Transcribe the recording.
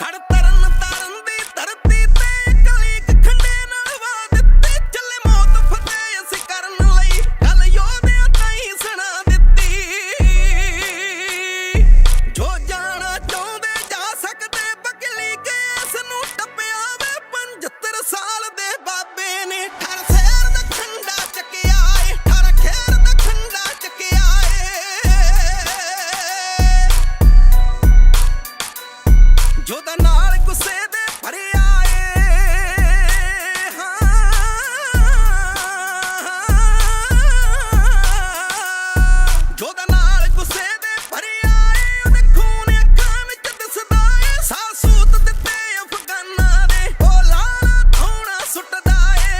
கடத்த ਜੋਦਾ ਨਾਲ ਗੁੱਸੇ ਦੇ ਭਰਿਆ ਦੇ ਭਰਿਆ ਖੂਨ ਅੱਖਾਂ ਵਿੱਚ ਦਿਸਦਾ ਏ। ਸਾਸੂਤ ਦਿੱਤੇ ਅਫਗਾਨਾਂ ਦੇ, ਉਹ ਲਾਲਾ ਸੁੱਟਦਾ ਏ।